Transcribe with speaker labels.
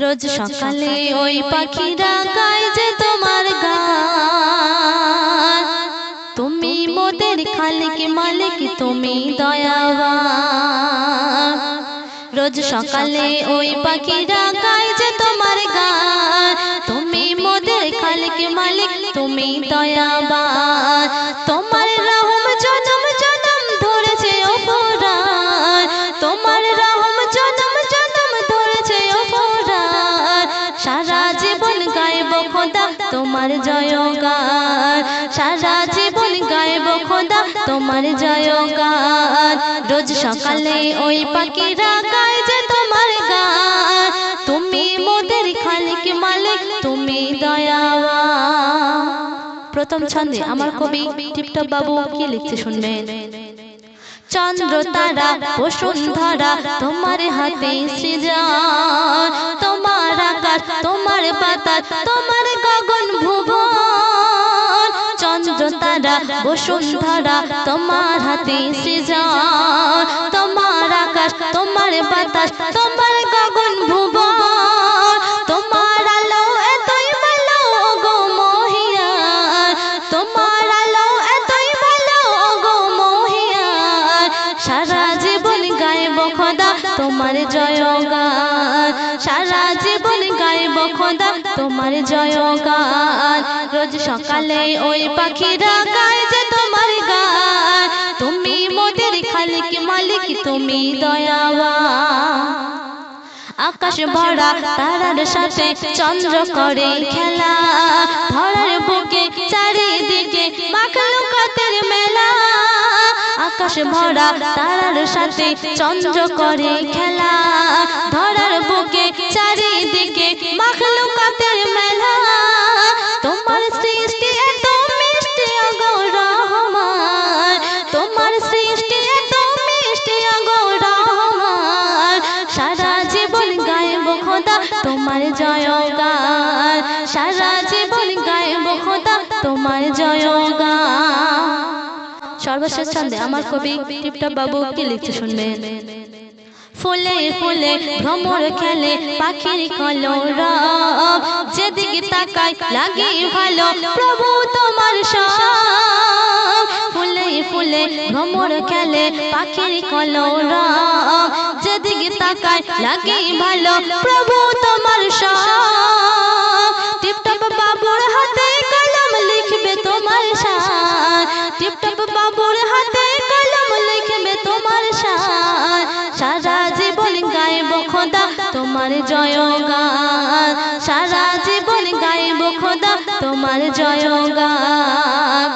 Speaker 1: রোজ সকালে ওই পাখিরা গায় যে তোমার গান। তুমি মোদের খালিক মালিক তুমি দয়াবান। রোজ সকালে ওই পাখিরা গায় যে তোমার গান। তুমি মোদের খালিক মালিক তুমি দয়াবান। তোমার জয়গান সারা জীবন গাইব খোদা, তোমার জয়গান রোজ সকালে ওই পাখিরা গায় যে তোমার গান। তুমি মোদের খালিক মালিক, তুমি দয়াবান। প্রথম ছন্দে আমার কবি টিপটপ বাবু কি লিখছে শুনবেন? চন্দ্র তারা, বসুন্ধরা, তোমার হাতে সৃজন। তোমার আকাশ, তোমার বাতাস তোমার গগন চন্দ্র তারা বসুন্ধরা, তোমার হাতে সৃজন। তোমার আকাশ, তোমার বাতাস, তোমার গগন ভুবন। তোমার আলো এতই ভালো গো তোমার আলো এতই ভালো গো সারা জীবন গাইব খোদা তোমার জয়গান সারা জীবন গাইব খোদা তোমার জয়গান রোজ সকালে ওই পাখিরা গায় যে তোমার গান তুমি মোদের খালিক মালিক, তুমি দয়াবান। আকাশ ভরা তারার সাথে চন্দ্র করে খেলা। ধরার বুকে চারিদিকে মাখলুকাতের মেলা। আকাশ ভরা তারার সাথে চন্দ্র করে খেলা। ধরার বুকে চারিদিকে মাখলুকাতের মেলা। তোমার জয়গান সারা জীবন গাইব খোদা, তোমার জয়গান সর্বশেষ ছন্দে আমার কবি টিপটপ বাবু কি লিখছে শুনবেন ফুলে ফুলে ভ্রমর খেলে পাখির কলরব, যেদিকে তাকাই লাগে ভালো প্রভু তোমার ফুলে ফুলে ভ্রমর খেলে পাখির কলরব, যেদিকে তাকাই লাগে ভালো প্রভু তোমার টিপটপ বাবুর হাতে কলম লিখবে তোমার টিপটপ বাবুর হাতে কলম লিখবে তোমার সারা জীবন গাইব খোদা তোমার জয়গান। সারা জীবন গাইব খোদা তোমার জয়গান।